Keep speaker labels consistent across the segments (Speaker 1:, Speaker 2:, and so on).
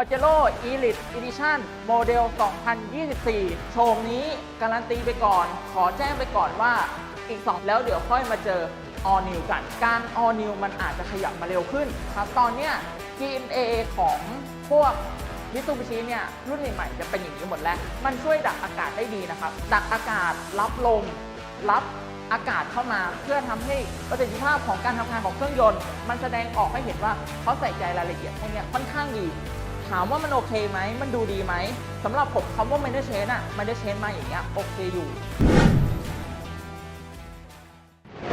Speaker 1: p a j e r o Elite Edition โมเดล 2024 โชมนี้การันตีไปก่อน ขอแจ้งไปก่อนว่าอีก 2 แล้วเดี๋ยวค่อยมาเจอ All New กัน การ All New มันอาจจะขยับมาเร็วขึ้นครับตอนเนี้ย GMA ของพวกมิตูบิชิเนี่ยรุ่นใหม่ๆจะเป็นอย่างนี้หมดแล้ว มันช่วยดักอากาศได้ดีนะครับ ดักอากาศรับลมรับอากาศเข้ามาเพื่อทำให้ประสิทธิภาพของการทำงานของเครื่องยนต์ มันแสดงออกให้เห็นว่าเขาใส่ใจรายละเอียดพวกเนี้ยค่อนข้างดี ถามว่ามันโอเคไหม มันดูดีไหมสำหรับผมคำว่า m a n เ e อร์เชนอะ m a n เ e อร์เชนมาอย่างเงี้ยโอเคอยู่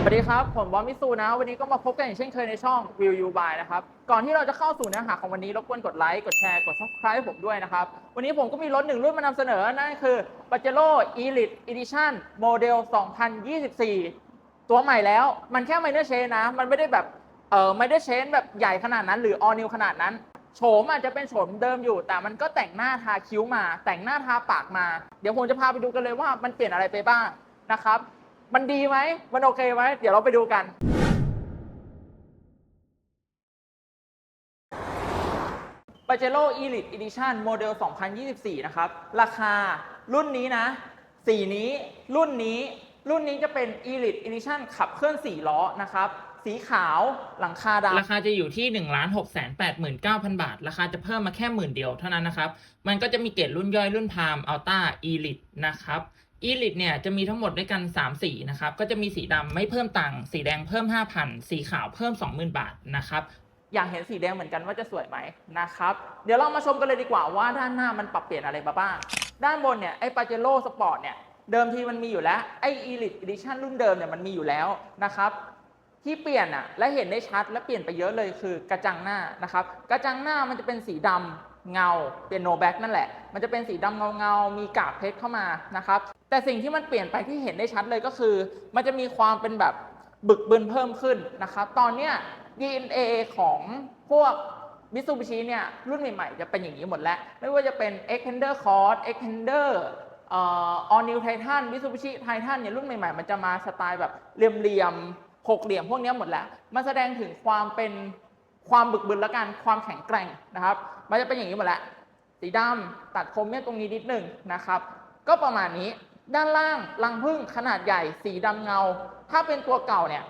Speaker 1: สวัสดีครับ ผมบอสมิสูนะ วันนี้ก็มาพบกันอย่างเช่นเคยในช่อง View You By นะครับ ก่อนที่เราจะเข้าสู่เนื้อหาของวันนี้ รบกวนกดไลค์ กดแชร์ กด Subscribe ให้ผมด้วยนะครับ วันนี้ผมก็มีรถหนึ่งรุ่นมานำเสนอ นั่นคือ p a j e r o Elite Edition โมเดล2024 ตัวใหม่แล้ว มันแค่ minor change นะ มันไม่ได้แบบเออไม่ได้เชนแบบใหญ่ขนาดนั้น หรือ all new ขนาดนั้น โฉมอาจจะเป็นโฉมเดิมอยู่ แต่มันก็แต่งหน้าทาคิ้วมา แต่งหน้าทาปากมา เดี๋ยวผมจะพาไปดูกันเลยว่ามันเปลี่ยนอะไรไปบ้างนะครับ มันดีไหมมันโอเคไหมเดี๋ยวเราไปดูกัน p a j e r o Elite Edition โมเดล 2024 นะครับ ราคารุ่นนี้นะ สีนี้ รุ่นนี้ รุ่นนี้จะเป็น Elite Edition ขับเคลื่อน 4 ล้อนะครับ สีขาวหลังคาดำ
Speaker 2: ราคาจะอยู่ที่1 6 8 9 0 0 0บาท ราคาจะเพิ่มมาแค่หมื่นเดียวเท่านั้นนะครับ มันก็จะมีเกรดรุ่นย่อยรุ่นพามอัลต้าอีลิทนะครับอีลิทเนี่ยจะมีทั้งหมดด้วยกัน 3 สีนะครับ ก็จะมีสีดำไม่เพิ่มตังค์สีแดงเพิ่ม 5,000 สีขาวเพิ่ม 20,000 บาทนะครับ
Speaker 1: อยากเห็นสีแดงเหมือนกันว่าจะสวยไหมนะครับ เดี๋ยวเรามาชมกันเลยดีกว่าว่าด้านหน้ามันปรับเปลี่ยนอะไรมาบ้าง ด้านบนเนี่ยไอ้ปาเจโร่สปอร์ตเนี่ยเดิมทีมันมีอยู่แล้วไอ้ Elite Edition รุ่นเดิมเนี่ยมันมีอยู่แล้วนะครับ ที่เปลี่ยนอะและเห็นได้ชัดและเปลี่ยนไปเยอะเลยคือกระจังหน้านะครับ กระจังหน้ามันจะเป็นสีดำเงาเป็นโนแบ็กนั่นแหละ มันจะเป็นสีดำเงาเงามีกากเพชรเข้ามานะครับ แต่สิ่งที่มันเปลี่ยนไปที่เห็นได้ชัดเลยก็คือ มันจะมีความเป็นแบบบึกบึนเพิ่มขึ้นนะครับ ตอนเนี้ย DNA ของพวก Mitsubishi เนี่ยรุ่นใหม่ๆ จะเป็นอย่างนี้หมดแล้ว ไม่ว่าจะเป็น Extender Cross Extender เอ่อ All New Titan Mitsubishi Titan เนี่ยรุ่นใหม่ๆ มันจะมาสไตล์แบบเหลี่ยมๆ หกเหลี่ยมพวกนี้หมดแล้ว มันแสดงถึงความเป็นความบึกบึนและกันความแข็งแกร่งนะครับ มันจะเป็นอย่างนี้หมดแล้ว สีดำตัดครเมียตรงนี้นิดหนึ่งนะครับ ก็ประมาณนี้ด้านล่างรังผึ้งขนาดใหญ่ สีดำเงา ถ้าเป็นตัวเก่าเนี่ย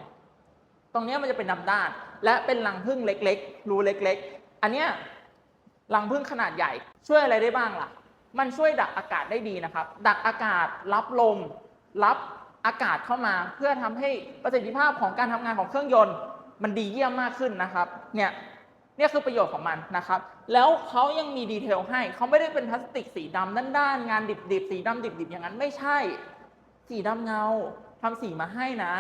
Speaker 1: ตรงนี้มันจะเป็นดำด้าน และเป็นรังผึ้งเล็กๆ รูเล็ก ๆ อันเนี้ยรังผึ้งขนาดใหญ่ช่วยอะไรได้บ้างล่ะ มันช่วยดักอากาศได้ดีนะครับ ดักอากาศรับลม รับ อากาศเข้ามาเพื่อทำให้ประสิทธิภาพของการทำงานของเครื่องยนต์ มันดีเยี่ยมมากขึ้นนะครับเนี่ยเนี่ยคือประโยชน์ของมันนะครับ แล้วเขายังมีดีเทลให้เขาไม่ได้เป็นพลาสติกสีดำด้านๆงานดิบๆ สีดำดิบๆ อย่างนั้นไม่ใช่ สีดำเงาทำสีมาให้นะ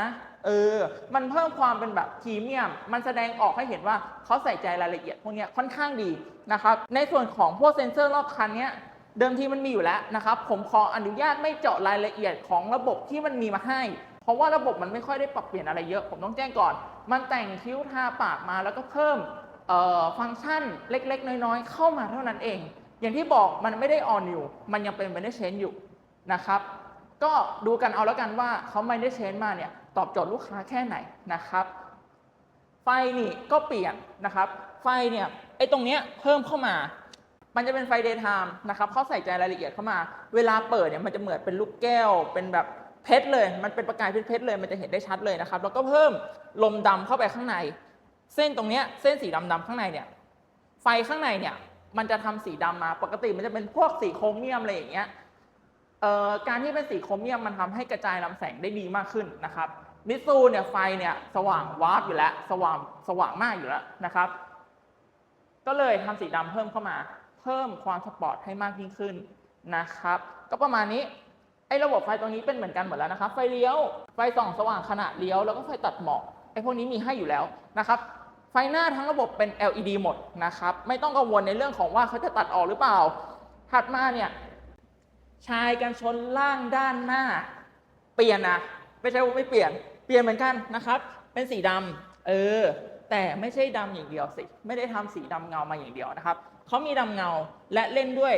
Speaker 1: เออ มันเพิ่มความเป็นแบบพรีเมียม มันแสดงออกให้เห็นว่าเขาใส่ใจรายละเอียดพวกนี้ค่อนข้างดีนะครับ ในส่วนของพวกเซ็นเซอร์รอบคันเนี้ย เดิมทีมันมีอยู่แล้วนะครับ ผมขออนุญาตไม่เจาะรายละเอียดของระบบที่มันมีมาให้ เพราะว่าระบบมันไม่ค่อยได้ปรับเปลี่ยนอะไรเยอะ ผมต้องแจ้งก่อน มันแต่งคิ้วทาปากมาแล้วก็เพิ่มฟังก์ชันเล็ก ๆ น้อยๆ เข้ามาเท่านั้นเอง อย่างที่บอกมันไม่ได้ออนอยู่ มันยังเป็นไม่ได้เชนอยู่นะครับ ก็ดูกันเอาแล้วกันว่าเขาไม่ได้เชนมาเนี่ยตอบโจทย์ลูกค้าแค่ไหนนะครับ ไฟนี่ก็เปลี่ยนนะครับ ไฟเนี่ยไอ้ตรงเนี้ยเพิ่มเข้ามา มันจะเป็นไฟ daytime นะครับเขาใส่ใจรายละเอียดเข้ามา เวลาเปิดเนี่ยมันจะเหมือนเป็นลูกแก้ว เป็นแบบเพชรเลย มันเป็นประกายเพชรเลย มันจะเห็นได้ชัดเลยนะครับ แล้วก็เพิ่มลมดำเข้าไปข้างใน เส้นตรงเนี้ยเส้นสีดำๆข้างในเนี่ย ไฟข้างในเนี่ย มันจะทำสีดำมา ปกติมันจะเป็นพวกสีโครเมียมอะไรอย่างเงี้ยเอ่อการที่เป็นสีโครเมียมมันทำให้กระจายลำแสงได้ดีมากขึ้นนะครับมิซูเนี่ยไฟเนี่ยสว่างวาร์ปอยู่แล้ว สว่างสว่างมากอยู่แล้วนะครับ ก็เลยทำสีดำเพิ่มเข้ามา พิ่มความสปอร์ตให้มากยิ่งขึ้นนะครับ ก็ประมาณนี้ไอ้ระบบไฟตรงนี้เป็นเหมือนกันหมดแล้วนะครับ ไฟเลี้ยว ไฟส่องสว่างขณะเลี้ยว แล้วก็ไฟตัดหมอกไอ้พวกนี้มีให้อยู่แล้วนะครับไฟหน้าทั้งระบบเป็น LED หมดนะครับ ไม่ต้องกังวลในเรื่องของว่าเขาจะตัดออกหรือเปล่า ถัดมาเนี่ยชายกันชนล่างด้านหน้า เปลี่ยนนะไม่ใช่ว่าไม่เปลี่ยน เปลี่ยนเหมือนกันนะครับ เป็นสีดำเออ แต่ไม่ใช่ดำอย่างเดียวสิ ไม่ได้ทำสีดำเงามาอย่างเดียวนะครับ เขามีดำเงาและเล่นด้วย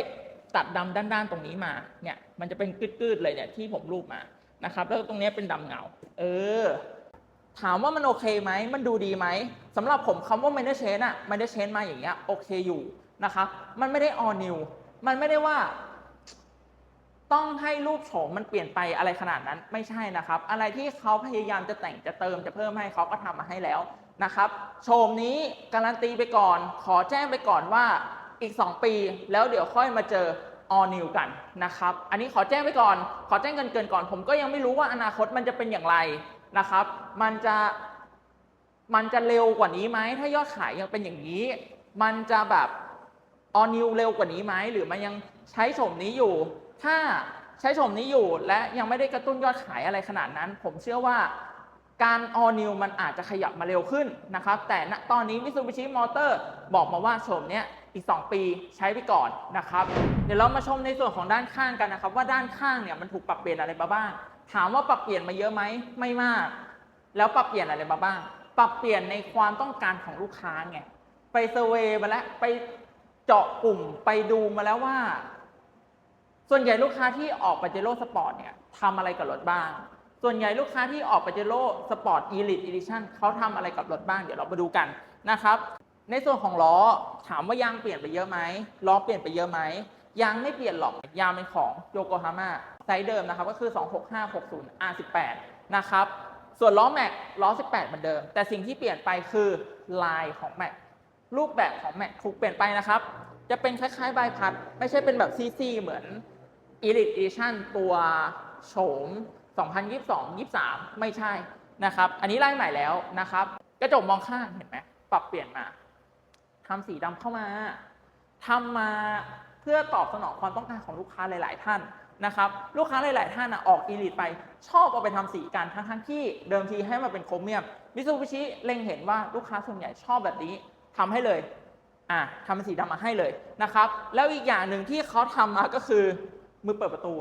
Speaker 1: ตัดดำด้านๆตรงนี้มาเนี่ยมันจะเป็นกืดๆเลยเนี่ยที่ผมรูปมานะครับแล้วตรงนี้เป็นดำเงา เออ ถามว่ามันโอเคไหมมันดูดีไหมสำหรับผมคำว่า minor change อะ minor change มาอย่างเงี้ยโอเคอยู่นะครับมันไม่ได้ all new มันไม่ได้ว่า ต้องให้รูปโฉมมันเปลี่ยนไปอะไรขนาดนั้นไม่ใช่นะครับ อะไรที่เขาพยายามจะแต่งจะเติมจะเพิ่มให้เขาก็ทำมาให้แล้วนะครับโฉมนี้การันตีไปก่อน ขอแจ้งไปก่อนว่า อีก 2 ปี แล้วเดี๋ยวค่อยมาเจอ all new กันนะครับ อันนี้ขอแจ้งไปก่อน ขอแจ้งเกินเกินก่อน ผมก็ยังไม่รู้ว่าอนาคตมันจะเป็นอย่างไรนะครับ มันจะ มันจะเร็วกว่านี้ไหม ถ้ายอดขายยังเป็นอย่างนี้ มันจะแบบออนิวเร็วกว่านี้ไหม หรือมันยังใช้โฉมนี้อยู่ ถ้าใช้โฉมนี้อยู่และยังไม่ได้กระตุ้นยอดขายอะไรขนาดนั้น ผมเชื่อว่าการออนิวมันอาจจะขยับมาเร็วขึ้นนะครับ แต่ณตอนนี้ Mitsubishi Motor บอกมาว่าโฉมเนี้ย อีก 2 ปีใช้ไปก่อนนะครับ เดี๋ยวเรามาชมในส่วนของด้านข้างกันนะครับ ว่าด้านข้างเนี่ยมันถูกปรับเปลี่ยนอะไรมาบ้าง ถามว่าปรับเปลี่ยนมาเยอะไหมไม่มาก แล้วปรับเปลี่ยนอะไรมาบ้าง ปรับเปลี่ยนในความต้องการของลูกค้าไงไปเซอร์เวย์มาแล้วไปเจาะกลุ่มไปดูมาแล้วว่า ส่วนใหญ่ลูกค้าที่ออกปาเจโร่สปอร์ตเนี่ยทำอะไรกับรถบ้าง ส่วนใหญ่ลูกค้าที่ออกปาเจโร่สปอร์ตอีลิทอีดิชั่นเขาทำอะไรกับรถบ้าง เดี๋ยวเรามาดูกันนะครับ ในส่วนของล้อถามว่ายางเปลี่ยนไปเยอะไหมล้อเปลี่ยนไปเยอะไหมยางไม่เปลี่ยนหรอกยางเป็นของโยโกฮาม่าไซส์เดิมนะครับก็คือ 26560 R18 นะครับส่วนล้อแม็กล้อ 18 เหมือนเดิม แต่สิ่งที่เปลี่ยนไปคือลายของแม็กรูปแบบของแม็กถูกเปลี่ยนไปนะครับ จะเป็นคล้ายๆใบพัด ไม่ใช่เป็นแบบซีๆเหมือน Elite Edition ตัวโฉม 2022-23 ไม่ใช่นะครับ อันนี้ไล่ใหม่แล้วนะครับ กระจกมองข้างเห็นไหมปรับเปลี่ยนมา ทำสีดำเข้ามาทำมาเพื่อตอบสนองความต้องการของลูกค้าหลาย ๆ ท่านนะครับลูกค้าหลาย ๆ ท่านนะออก Elite ไปชอบเอาไปทำสีกันทั้งๆที่เดิมทีให้มาเป็นโครเมียมมิซูบิชิเล็งเห็นว่าลูกค้าส่วนใหญ่ชอบแบบนี้ทำให้เลยอะทำเป็นสีดำมาให้เลยนะครับ แล้วอีกอย่างหนึ่งที่เขาทำมาก็คือมือเปิดประตู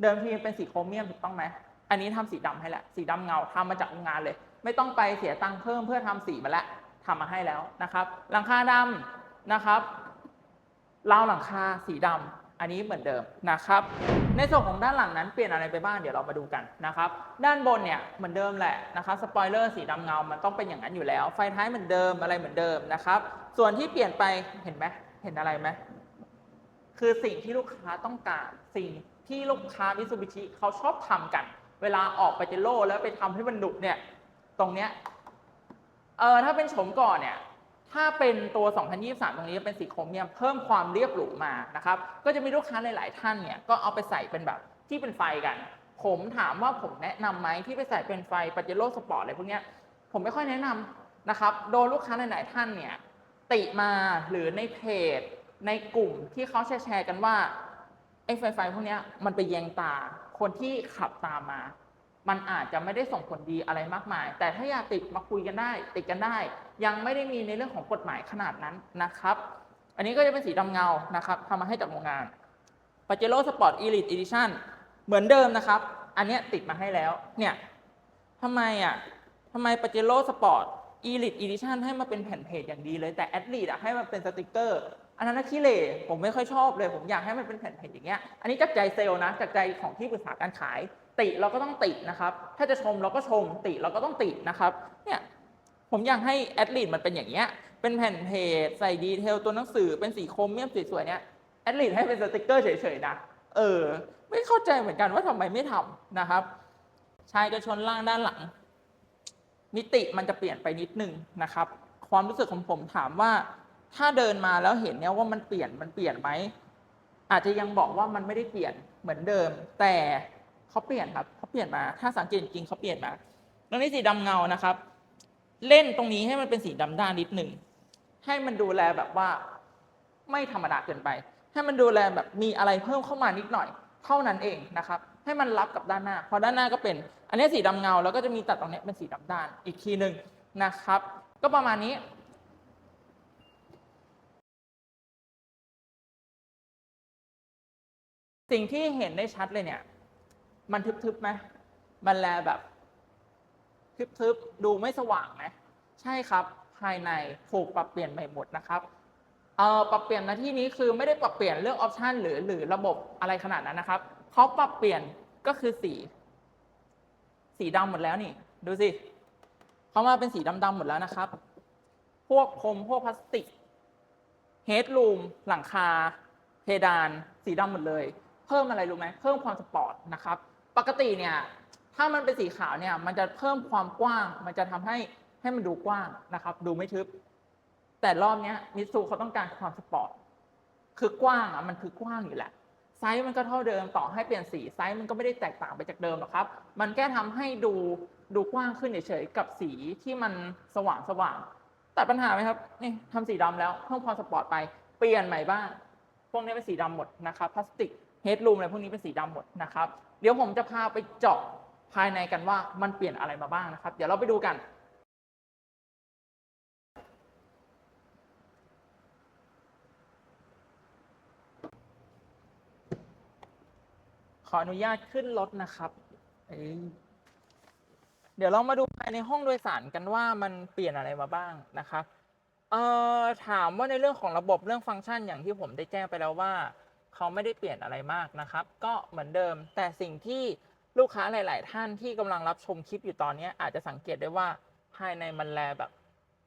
Speaker 1: เดิมทีเป็นสีโครเมียมถูกต้องไหมอันนี้ทำสีดำให้แล้วสีดำเงาทำมาจากโรงงานเลย ไม่ต้องไปเสียตังค์เพิ่มเพื่อทำสีมาแล้ว ทำมาให้แล้วนะครับ หลังคาดำนะครับราวหลังคาสีดำอันนี้เหมือนเดิมนะครับ ในส่วนของด้านหลังนั้นเปลี่ยนอะไรไปบ้างเดี๋ยวเรามาดูกันนะครับ ด้านบนเนี่ยเหมือนเดิมแหละนะครับสปอยเลอร์สีดำเงา มันต้องเป็นอย่างนั้นอยู่แล้ว ไฟท้ายเหมือนเดิมอะไรเหมือนเดิมนะครับ ส่วนที่เปลี่ยนไปเห็นไหมเห็นอะไรไหมคือสิ่งที่ลูกค้าต้องการสิ่งที่ลูกค้ามิซูบิชิเขาชอบทำกัน เวลาออกไปเจโร่แล้วไปทำให้มันดุเนี่ย ตรงเนี้ย เออถ้าเป็นโฉมก่อนเนี่ยถ้าเป็นตัว 2023 ตรงนี้เป็นสีโครเมียมเพิ่มความเรียบหรูมานะครับก็จะมีลูกค้าหลาย ๆ ท่านเนี่ยก็เอาไปใส่เป็นแบบที่เป็นไฟกัน ผมถามว่าผมแนะนำไหมที่ไปใส่เป็นไฟปาเจโร่สปอร์ตอะไรพวกเนี้ยผมไม่ค่อยแนะนำนะครับโดนลูกค้าหลาย ๆ ท่านเนี่ยติมาหรือในเพจ ในกลุ่มที่เขาแชร์กันว่าไอ้ไฟไฟพวกเนี้ยมันไปแยงตาคนที่ขับตามมา มันอาจจะไม่ได้ส่งผลดีอะไรมากมาย แต่ถ้าอยากติดมาคุยกันได้ ติดกันได้ ยังไม่ได้มีในเรื่องของกฎหมายขนาดนั้นนะครับ อันนี้ก็จะเป็นสีดำเงานะครับทำมาให้จากโรงงาน p a j e r o Sport Elite Edition เหมือนเดิมนะครับ อันนี้ติดมาให้แล้ว เนี่ยทำไมอะทำไม p a j e r o Sport Elite Edition ให้มาเป็นแผ่นเพจอย่างดีเลย แต่ Athlete อะให้มันเป็นสติกเกอร์ อันนั้นขี้เหร่ผมไม่ค่อยชอบเลย ผมอยากให้มันเป็นแผ่นเพจอย่างเงี้ย อันนี้จากใจเซลล์นะ จากใจของที่ปรึกษาการขาย ติเราก็ต้องตินะครับ ถ้าจะชมเราก็ชม ติเราก็ต้องตินะครับ เนี่ยผมอยากให้แอดลีดมันเป็นอย่างเงี้ย เป็นแผ่นเพจใส่ดีเทลตัวหนังสือเป็นสีโครเมียมสวยๆเนี่ยแอดลีดให้เป็นสติกเกอร์เฉยๆนะ เออ ไม่เข้าใจเหมือนกันว่าทำไมไม่ทำนะครับ ชายกระชนล่างด้านหลัง มิติมันจะเปลี่ยนไปนิดนึงนะครับ ความรู้สึกของผมถามว่า ถ้าเดินมาแล้วเห็นเนี่ยว่ามันเปลี่ยนมันเปลี่ยนไหมอาจจะยังบอกว่ามันไม่ได้เปลี่ยนเหมือนเดิม แต่ เขาเปลี่ยนครับเขาเปลี่ยนมา ถ้าสังเกตจริงเขาเปลี่ยนมาแล้วนี่สีดำเงานะครับ เล่นตรงนี้ให้มันเป็นสีดำด้านนิดหนึ่งให้มันดูแลแบบว่า ไม่ธรรมดาเกินไป ให้มันดูแลแบบมีอะไรเพิ่มเข้ามานิดหน่อย เท่านั้นเองนะครับ ให้มันรับกับด้านหน้า พอด้านหน้าก็เป็น อันนี้สีดำเงา แล้วก็จะมีตัดตรงนี้เป็นสีดำด้าน อีกทีหนึ่งนะครับ ก็ประมาณนี้สิ่งที่เห็นได้ชัดเลยเนี่ย มันทึบๆไหมมันแลแบบทึบๆดูไม่สว่างไหมใช่ครับ ภายในถูกปรับเปลี่ยนใหม่หมดนะครับเอ่อปรับเปลี่ยนในที่นี้คือไม่ได้ปรับเปลี่ยนเรื่องออปชันหรือหรือระบบอะไรขนาดนั้นนะครับเขาปรับเปลี่ยนก็คือสี สีดำหมดแล้วนี่ ดูสิเขามาเป็นสีดำๆหมดแล้วนะครับ พวกพรมพวกพลาสติกเฮดรูมหลังคา เพดาน สีดำหมดเลย เพิ่มอะไรรู้ไหมเพิ่มความสปอร์ตนะครับ ปกติเนี่ย ถ้ามันเป็นสีขาวเนี่ย มันจะเพิ่มความกว้าง มันจะทำให้ให้มันดูกว้างนะครับ ดูไม่ทึบ แต่รอบเนี้ยมิตซูเขาต้องการความสปอร์ต คือกว้างอะ มันคือกว้างอยู่แหละ ไซส์มันก็เท่าเดิม ต่อให้เปลี่ยนสีไซส์มันก็ไม่ได้แตกต่างไปจากเดิมหรอกครับ มันแค่ทำให้ดูดูกว้างขึ้นเฉยๆกับสีที่มันสว่างสว่างตัดปัญหาไหมครับ นี่ทำสีดำแล้วเพิ่มความสปอร์ตไป เปลี่ยนใหม่บ้าง พวกนี้เป็นสีดำหมดนะครับ พลาสติก เฮดรูมอะไรพวกนี้เป็นสีดำหมดนะครับ เดี๋ยวผมจะพาไปเจาะภายในกันว่ามันเปลี่ยนอะไรมาบ้างนะครับ เดี๋ยวเราไปดูกัน ขออนุญาตขึ้นรถนะครับเเดี๋ยวเรามาดูภายในห้องโดยสารกันว่ามันเปลี่ยนอะไรมาบ้างนะครับเอ่อถามว่าในเรื่องของระบบเรื่องฟังก์ชันอย่างที่ผมได้แจ้งไปแล้วว่า เขาไม่ได้เปลี่ยนอะไรมากนะครับ ก็เหมือนเดิม แต่สิ่งที่ลูกค้าหลาย ๆ ท่านที่กำลังรับชมคลิปอยู่ตอนนี้อาจจะสังเกตได้ว่าภายในมันแลแบบ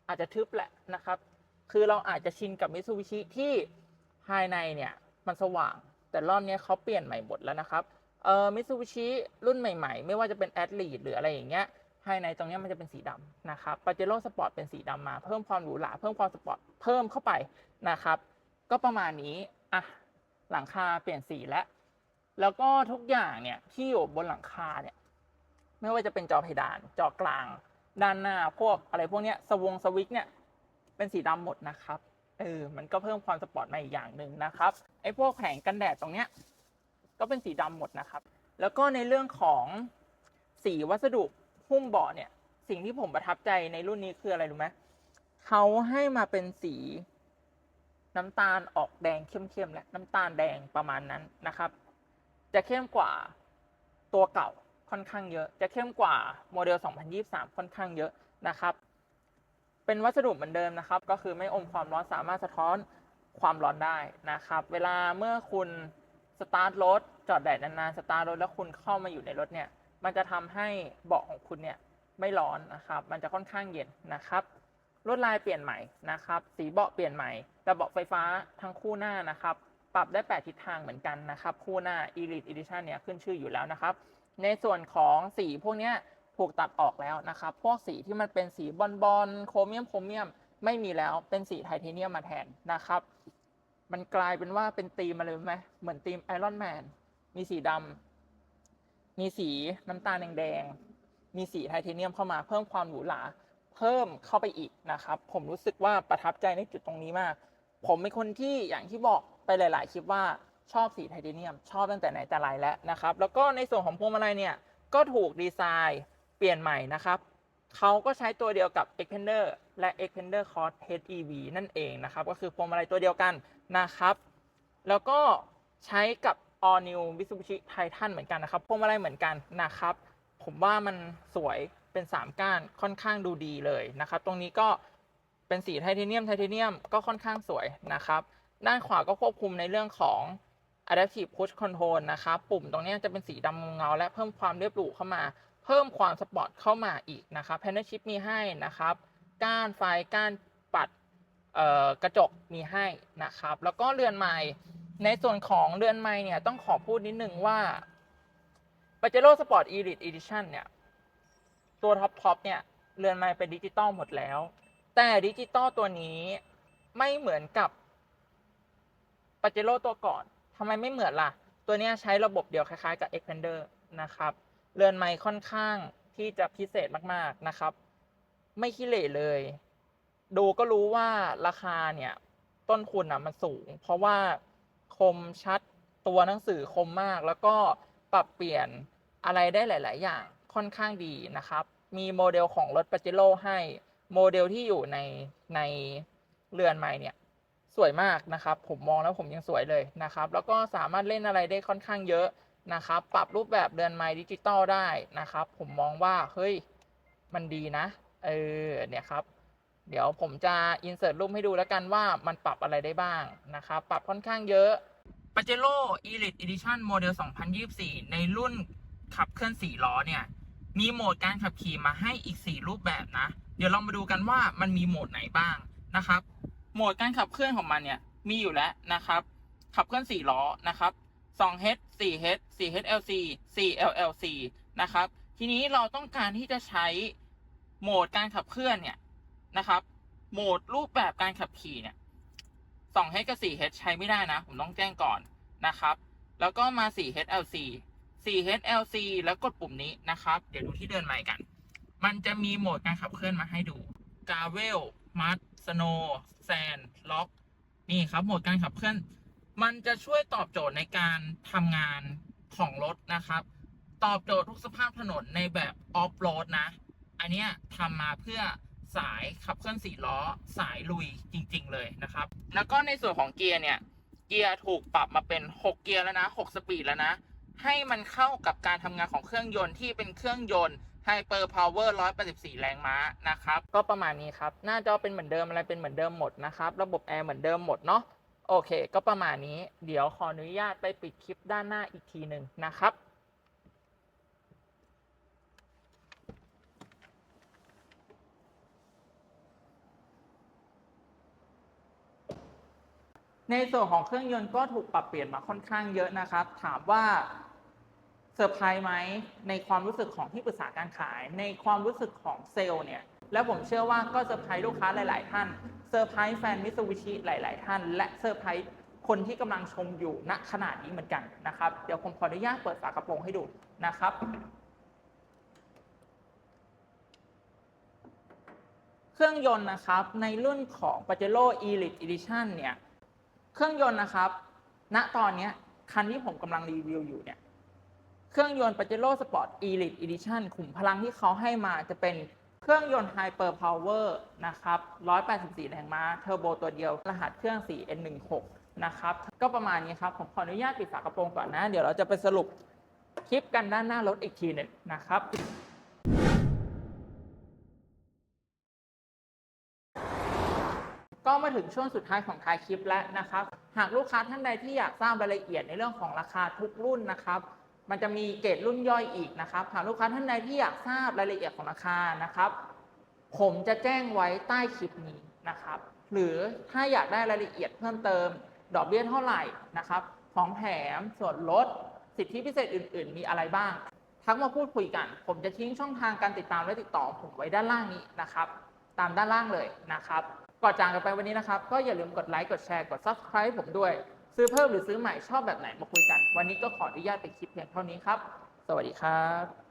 Speaker 1: อาจจะทึบแหละนะครับ คือเราอาจจะชินกับมิ t ซูบิชิที่ภายในเนี่ยมันสว่าง แต่รอบนี้เขาเปลี่ยนใหม่หมดแล้วนะครับเอ่อมิ t ซูบิชิรุ่นใหม่ ๆ ไม่ว่าจะเป็นแอดลีดหรืออะไรอย่างเงี้ยภายในตรงเนี้ยมันจะเป็นสีดำนะครับปาเจโร่สปอร์ตเป็นสีดำมา เพิ่มความหรูหราเพิ่มความสปอร์ตเพิ่มเข้าไปนะครับ ก็ประมาณนี้อะ หลังคาเปลี่ยนสีแล้ว แล้วก็ทุกอย่างเนี่ยที่อยู่บนหลังคาเนี่ย ไม่ว่าจะเป็นจอเพดาน จอกลาง ด้านหน้าพวกอะไรพวกเนี้ยสวงสวิกเนี่ย เป็นสีดำหมดนะครับ เออ มันก็เพิ่มความสปอร์ตมาอีกอย่างหนึ่งนะครับ ไอ้พวกแผงกันแดดตรงเนี้ย ก็เป็นสีดำหมดนะครับ แล้วก็ในเรื่องของสีวัสดุหุ้มเบาะเนี่ย สิ่งที่ผมประทับใจในรุ่นนี้คืออะไรรู้ไหมเขาให้มาเป็นสี น้ำตาลออกแดงเข้มๆและน้ำตาลแดงประมาณนั้นนะครับ จะเข้มกว่าตัวเก่าค่อนข้างเยอะ จะเข้มกว่าโมเดล 2023 ค่อนข้างเยอะนะครับ เป็นวัสดุเหมือนเดิมนะครับ ก็คือไม่อมความร้อนสามารถสะท้อนความร้อนได้นะครับ เวลาเมื่อคุณสตาร์ทรถจอดแดดนานๆสตาร์ทรถแล้วคุณเข้ามาอยู่ในรถเนี่ย มันจะทำให้เบาะของคุณเนี่ยไม่ร้อนนะครับ มันจะค่อนข้างเย็นนะครับ ลวดลายเปลี่ยนใหม่นะครับ สีเบาะเปลี่ยนใหม่ แต่เบาะไฟฟ้าทั้งคู่หน้านะครับ ปรับได้ 8 ทิศทางเหมือนกันนะครับ คู่หน้า Elite Edition เนี่ยขึ้นชื่ออยู่แล้วนะครับ ในส่วนของสีพวกเนี้ยถูกตัดออกแล้วนะครับ พวกสีที่มันเป็นสีบอลบอลโครเมียมโครเมียมไม่มีแล้ว เป็นสีไทเทเนียมมาแทนนะครับ มันกลายเป็นว่าเป็นธีมอะไรรู้ไหมเหมือนธีมไอรอนแมน มีสีดำ มีสีน้ำตาลแดงๆ มีสีไทเทเนียมเข้ามาเพิ่มความหรูหรา พิ่มเข้าไปอีกนะครับ ผมรู้สึกว่าประทับใจในจุดตรงนี้มาก ผมเป็นคนที่อย่างที่บอกไปหลาย ๆ คลิปว่าชอบสีไทเทเนียม ชอบตั้งแต่ไหนแต่ไรแล้วนะครับ แล้วก็ในส่วนของพวงมาลัยเนี่ยก็ถูกดีไซน์เปลี่ยนใหม่นะครับเขาก็ใช้ตัวเดียวกับ Expander และ Expander Cross HEV นั่นเองนะครับ ก็คือพวงมาลัยตัวเดียวกันนะครับ แล้วก็ใช้กับ All New Mitsubishi Titan เหมือนกันนะครับพวงมาลัยเหมือนกันนะครับ ผมว่ามันสวย เป็น 3 ก้านค่อนข้างดูดีเลยนะครับ ตรงนี้ก็เป็นสีไทเทเนียมไทเทเนียมก็ค่อนข้างสวยนะครับ ด้านขวาก็ควบคุมในเรื่องของ Adaptive Push Control นะครับ ปุ่มตรงนี้จะเป็นสีดำเงา และเพิ่มความเรียบหรูเข้ามา เพิ่มความสปอร์ตเข้ามาอีกนะครับ Panel Shift มีให้นะครับ ก้านไฟก้านปัดกระจกมีให้นะครับ แล้วก็เรือนไม้ในส่วนของเรือนไม้เนี่ยต้องขอพูดนิดนึงว่า p a j e r o Sport Elite Edition เนี่ย ตัวท็อปทอปเนี่ยเรือนไม้เป็นดิจิตอลหมดแล้ว แต่ดิจิตอลตัวนี้ไม่เหมือนกับปาเจโร่ตัวก่อนทำไมไม่เหมือนล่ะ ตัวนี้ใช้ระบบเดียวคล้ายๆกับ Expander นะครับ เรือนไม้ค่อนข้างที่จะพิเศษมากๆนะครับ ไม่ขี้เหร่เลย ดูก็รู้ว่าราคาเนี่ยต้นทุนอะมันสูง เพราะว่าคมชัดตัวหนังสือคมมาก แล้วก็ปรับเปลี่ยนอะไรได้หลาย ๆ อย่าง ค่อนข้างดีนะครับ มีโมเดลของรถปาเจโร่ให้โมเดลที่อยู่ในในเรือนไม้เนี่ยสวยมากนะครับ ผมมองแล้วผมยังสวยเลยนะครับ แล้วก็สามารถเล่นอะไรได้ค่อนข้างเยอะนะครับ ปรับรูปแบบเรือนไม้ดิจิตอลได้นะครับ ผมมองว่าเฮ้ยมันดีนะ เออเนี่ยครับ เดี๋ยวผมจะอินเสิร์ตรูปให้ดูแล้วกันว่ามันปรับอะไรได้บ้างนะครับ ปรับค่อนข้างเยอะ p a j e r o Elite Edition Model 2024 ในรุ่นขับเคลื่อน4ล้อเนี่ย มีโหมดการขับขี่มาให้อีก 4 รูปแบบนะ เดี๋ยวเรามาดูกันว่ามันมีโหมดไหนบ้างนะครับ โหมดการขับเคลื่อนของมันเนี่ย
Speaker 2: มีอยู่แล้วนะครับ ขับเคลื่อน 4 ล้อนะครับ 2H 4H 4HLC 4LLC นะครับ ทีนี้เราต้องการที่จะใช้โหมดการขับเคลื่อนเนี่ยนะครับ โหมดรูปแบบการขับขี่เนี่ย 2H กับ 4H ใช้ไม่ได้นะ ผมต้องแจ้งก่อนนะครับ แล้วก็มา 4HLC 4HLC แล้วกดปุ่มนี้นะครับ เดี๋ยวดูที่เดินไม้กัน มันจะมีโหมดการขับเคลื่อนมาให้ดูกาเวลมัดสโนแซนล็อกนี่ครับโหมดการขับเคลื่อน มันจะช่วยตอบโจทย์ในการทำงานของรถนะครับ ตอบโจทย์ทุกสภาพถนนในแบบออฟโรดนะ อันเนี้ยทำมาเพื่อสายขับเคลื่อนสี่ล้อสายลุยจริง ๆ เลยนะครับ แล้วก็ในส่วนของเกียร์เนี่ย เกียร์ถูกปรับมาเป็น 6 เกียร์แล้วนะ 6 สปีดแล้วนะ ให้มันเข้ากับการทำงานของเครื่องยนต์ที่เป็นเครื่องยนต์ Hyper Power 184 แรงม้านะครับ ก็ประมาณนี้ครับ หน้าจอเป็นเหมือนเดิมอะไรเป็นเหมือนเดิมหมดนะครับ ระบบแอร์เหมือนเดิมหมดเนาะ โอเค ก็ประมาณนี้ เดี๋ยวขออนุญาตไปปิดคลิปด้านหน้าอีกทีหนึ่งนะครับ ในส่วนของเครื่องยนต์ก็ถูกปรับเปลี่ยนมาค่อนข้างเยอะนะครับ ถามว่าเซอร์ไพรส์ไหมในความรู้สึกของที่ปรึกษาการขาย ในความรู้สึกของเซลล์เนี่ย แล้วผมเชื่อว่าก็เซอร์ไพรส์ลูกค้าหลาย ๆ ท่านเซอร์ไพรส์แฟนมิ t ซูบิชิหลาย ๆ ท่าน และเซอร์ไพรส์คนที่กำลังชมอยู่ณขนาดนี้เหมือนกันนะครับ เดี๋ยวผมขออนุญาตเปิดฝากระโปรงให้ดูนะครับ เครื่องยนต์นะครับในรุ่นของ Pajero Elite Edition เนี่ย เครื่องยนต์นะครับ ณ ตอนเนี้คันที่ผมกำลังรีวิวอยู่เนี่ย เครื่องยนต์ Pajero Sport Elite Edition ขุมพลังที่เขาให้มาจะเป็นเครื่องยนต์ Hyper Power นะครับ 184 แรงม้า เทอร์โบตัวเดียว รหัสเครื่อง 4N16 นะครับ ก็ประมาณนี้ครับ ผมขออนุญาตปิดฝากระโปรงก่อนนะ เดี๋ยวเราจะไปสรุปคลิปกันด้านหน้ารถอีกทีหนึ่งนะครับ ก็มาถึงช่วงสุดท้ายของท้ายคลิปแล้วนะครับ หากลูกค้าท่านใดที่อยากทราบรายละเอียดในเรื่องของราคาทุกรุ่นนะครับ มันจะมีเกรดรุ่นย่อยอีกนะครับ หากลูกค้าท่านใดที่อยากทราบรายละเอียดของราคานะครับ ผมจะแจ้งไว้ใต้คลิปนี้นะครับ หรือถ้าอยากได้รายละเอียดเพิ่มเติม ดอกเบี้ยเท่าไหร่นะครับ ของแถมส่วนลด สิทธิพิเศษอื่น ๆ มีอะไรบ้าง ทักมาพูดคุยกัน ผมจะทิ้งช่องทางการติดตามและติดต่อผมไว้ด้านล่างนี้นะครับ ตามด้านล่างเลยนะครับ ก่อนจากกันไปวันนี้นะครับ ก็อย่าลืมกดไลค์กดแชร์กด subscribe ผมด้วย ซื้อเพิ่มหรือซื้อใหม่ชอบแบบไหนมาคุยกัน วันนี้ก็ขออนุญาตไปคลิปเพียงเท่านี้ครับ สวัสดีครับ